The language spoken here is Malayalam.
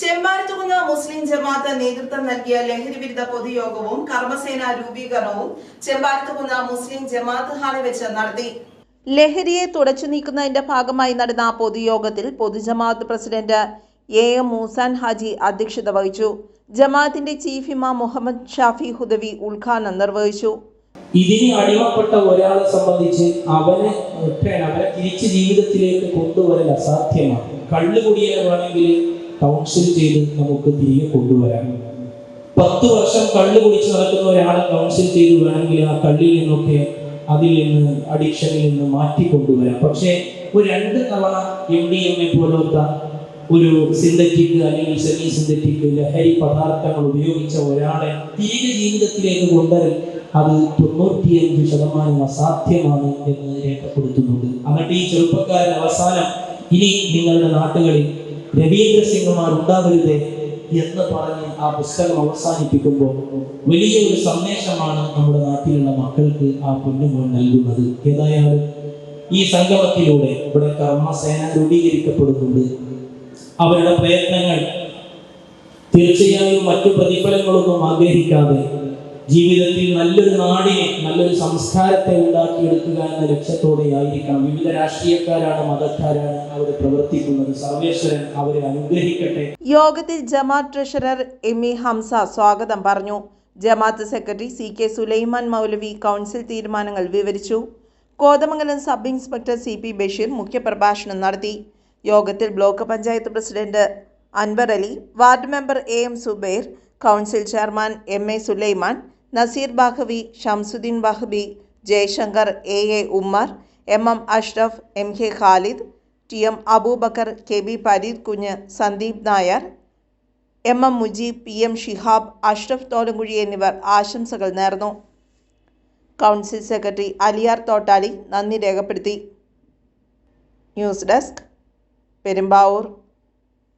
ചെമ്മാരത്തുകുന്ന് മുസ്ലിം ജമാഅത്ത് നേതൃത്വം നൽകിയ ലഹരി വിരുദ്ധ പൊതുയോഗവും കർമ്മസേന രൂപീകരണവും ചെമ്പാരത്തുകുന്ന് മുസ്ലിം ജമാഅത്ത് ഹാളിൽ വെച്ച് നടത്തി. ലഹരിയെ തുടച്ചു നീക്കുന്നതിന്റെ ഭാഗമായി നടന്ന പൊതുയോഗത്തിൽ പൊതുജമാഅത്ത് president A M Moosan Haji അധ്യക്ഷത വഹിച്ചു. ജമാഅത്തിന്റെ ചീഫ് ഇമാ മുഹമ്മദ് ഷാഫി ഹുദവി ഉദ്ഘാടനം നിർവഹിച്ചു. ഇതിന് അടിമപ്പെട്ട ഒരാളെ സംബന്ധിച്ച് അവനെ അവനെ തിരിച്ച് ജീവിതത്തിലേക്ക് കൊണ്ടുവരൽ അസാധ്യമാണ്. കള്ളുകുടിയെ വേണമെങ്കിൽ കൗൺസിൽ ചെയ്ത് നമുക്ക് തിരികെ കൊണ്ടുവരാം. പത്ത് വർഷം കള്ളു കുടിച്ച് നടക്കുന്ന ഒരാളെ കൗൺസിൽ ചെയ്ത് വേണമെങ്കിൽ ആ കള്ളിൽ നിന്നൊക്കെ അതിൽ നിന്ന് അഡിക്ഷനിൽ നിന്ന് മാറ്റി കൊണ്ടുവരാം. പക്ഷേ ഒരു രണ്ട് തവണ എം ഡി എം എ പോലത്തെ ഒരു സിന്തറ്റിക് അല്ലെങ്കിൽ സെമി സിന്തറ്റിക് ലഹരി പദാർത്ഥങ്ങൾ ഉപയോഗിച്ച ഒരാളെ തിരികെ ജീവിതത്തിലേക്ക് കൊണ്ടുവരൽ അത് തൊണ്ണൂറ്റിയഞ്ച് ശതമാനം അസാധ്യമാണ് എന്ന് രേഖപ്പെടുത്തുന്നുണ്ട്. എന്നിട്ട് ഈ ചെറുപ്പക്കാരൻ അവസാനം ഇനി നിങ്ങളുടെ നാട്ടുകളിൽ രവീന്ദ്ര സിംഗുമാർ ഉണ്ടാവരുതേ എന്ന് പറഞ്ഞ് ആ പുസ്തകം അവസാനിപ്പിക്കുമ്പോൾ വലിയൊരു സന്ദേശമാണ് നമ്മുടെ നാട്ടിലുള്ള മക്കൾക്ക് ആ പൊന്നുമോൻ നൽകുന്നത്. ഏതായാലും ഈ സംഗമത്തിലൂടെ ഇവിടെ കർമ്മസേന രൂപീകരിക്കപ്പെടുന്നുണ്ട്. അവരുടെ പ്രയത്നങ്ങൾ തീർച്ചയായും മറ്റു പ്രതിഫലങ്ങളൊന്നും ആഗ്രഹിക്കാതെ ജീവിതത്തിൽ നല്ലൊരു നാടിനെ നല്ലൊരു സംസ്കാരത്തെ ഉണ്ടാക്കിയെടുക്കുക എന്ന ലക്ഷ്യത്തോടെ ആയിരിക്കണം വിവിധ രാഷ്ട്രീയക്കാരാണ് മതക്കാരാണ് അവർ പ്രവർത്തിക്കുന്നത്. സർവേശ്വരൻ അവരെ അനുഗ്രഹിക്കട്ടെ. യോഗത്തിൽ ജമാഅത്ത് ട്രഷറർ എം ഇ ഹംസ സ്വാഗതം പറഞ്ഞു. ജമാഅത്ത് secretary C K Sulaiman Maulavi council തീരുമാനങ്ങൾ വിവരിച്ചു. Kothamangalam sub inspector C P Basheer മുഖ്യപ്രഭാഷണം നടത്തി. യോഗത്തിൽ block panchayat president Anwar Ali ward member A M Zubair council chairman M A Sulaiman Naseer Bahavi Shamsuddin Bahabi Jayashankar A A Ummer M M Ashraf M K Khalid T M Abubakar K B Pareed Kunju Sandeep Nair M M Mujeeb P M Shihab Ashraf Tholankuzhi എന്നിവർ ആശംസകൾ നേർന്നു. കൗൺസിൽ സെക്രട്ടറി അലിയാർ തോട്ടാലി നന്ദി രേഖപ്പെടുത്തി. News desk Perumbavoor.